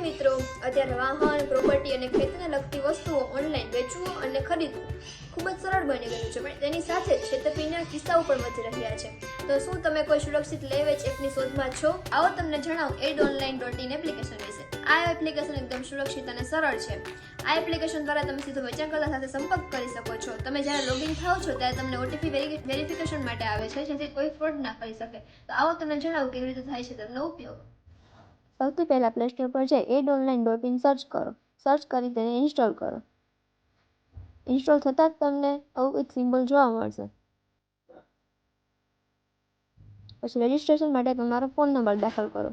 મિત્રો, અત્યારે વાહન પ્રોપર્ટી અને ખેતીને લગતી વસ્તુઓ ઓનલાઈન વેચવું અને ખરીદવું ખૂબ જ સરળ બની ગયું છે. પણ તેની સાથે છેતરપિંડીના કિસ્સાઓ પણ વધી રહ્યા છે. તો શું તમે કોઈ સુરક્ષિત લે વેચ એપની શોધમાં છો? આવો તમને જણાવું ad online dot in application વિશે. આ એપ્લિકેશન એકદમ સુરક્ષિત અને સરળ છે. આ એપ્લિકેશન દ્વારા તમે સીધો વેચાણકર્તા સાથે સંપર્ક કરી શકો છો. તમે જ્યારે લોગિન થાઓ છો, ત્યારે તમને ઓટીપી વેરિફિકેશન માટે આવે છે, જેથી કોઈ ફ્રોડ ના કરી શકે. તો આવો તમને જણાવું કેવી રીતે થાય છે તેમનો ઉપયોગ. સૌથી પહેલાં પ્લે સ્ટોર પર જઈ ad online dot in search કરો. સર્ચ કરી તેને ઇન્સ્ટોલ કરો. ઇન્સ્ટોલ થતાં જ તમને આવું એક સિમ્બલ જોવા મળશે. પછી રજિસ્ટ્રેશન માટે તમારો ફોન નંબર દાખલ કરો.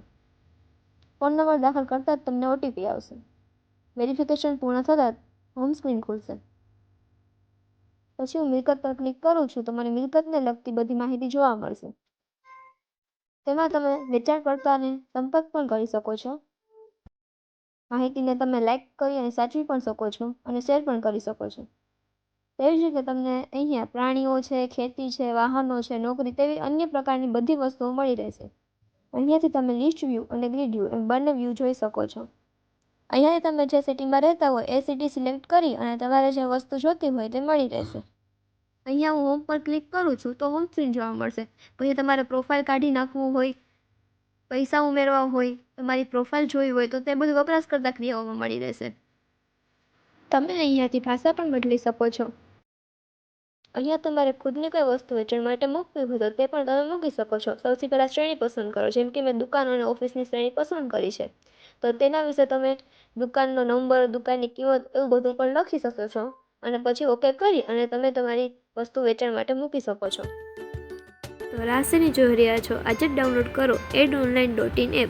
ફોન નંબર દાખલ કરતાં જ તમને ઓટીપી આવશે. વેરિફિકેશન પૂર્ણ થતાં હોમ સ્ક્રીન ખુલશે. પછી હું મિલકત પર ક્લિક કરું છું તો મને મિલકતને લગતી બધી માહિતી જોવા મળશે. તેમાં તમે વેચાણકર્તાને સંપર્ક પણ કરી શકો છો. માહિતીને તમે લાઇક કરી અને સાચવી પણ શકો છો અને શેર પણ કરી શકો છો. તેવી જ રીતે તમને અહીંયા પ્રાણીઓ છે, ખેતી છે, વાહનો છે, નોકરી તેવી અન્ય પ્રકારની બધી વસ્તુઓ મળી રહેશે. અહીંયાથી તમે લિસ્ટ વ્યૂ અને ગ્રીડ વ્યૂ એમ બંને વ્યૂ જોઈ શકો છો. અહીંયાથી તમે જે સિટીમાં રહેતા હોય એ સિટી સિલેક્ટ કરી અને તમારે જે વસ્તુ જોતી હોય તે મળી રહેશે. અહીંયા હું હોમ પર ક્લિક કરું છું તો હોમ સ્ક્રીન જોવા મળશે. પછી તમારે પ્રોફાઇલ કાઢી નાખવું હોય, પૈસા ઉમેરવા હોય, તમારી પ્રોફાઇલ જોઈ હોય તો તે બધું વપરાશકર્તા ક્રિયાઓમાં મળી રહેશે. તમે અહીંયાથી ભાષા પણ બદલી શકો છો. અહીંયા તમારે ખુદની કોઈ વસ્તુ વેચાણ માટે મૂકવી હોય તો તે પણ તમે મૂકી શકો છો. સૌથી પહેલાં શ્રેણી પસંદ કરો, જેમ કે મેં દુકાન અને ઓફિસની શ્રેણી પસંદ કરી છે. તો તેના વિશે તમે દુકાનનો નંબર, દુકાનની કિંમત એવું બધું પણ લખી શકો છો. અને પછી ઓકે કરી અને તમે તમારી વસ્તુ વેચાણ માટે મૂકી શકો છો. તો રાશિની જોઈ રહ્યા છો. આજે જ ડાઉનલોડ કરો ad online dot in app.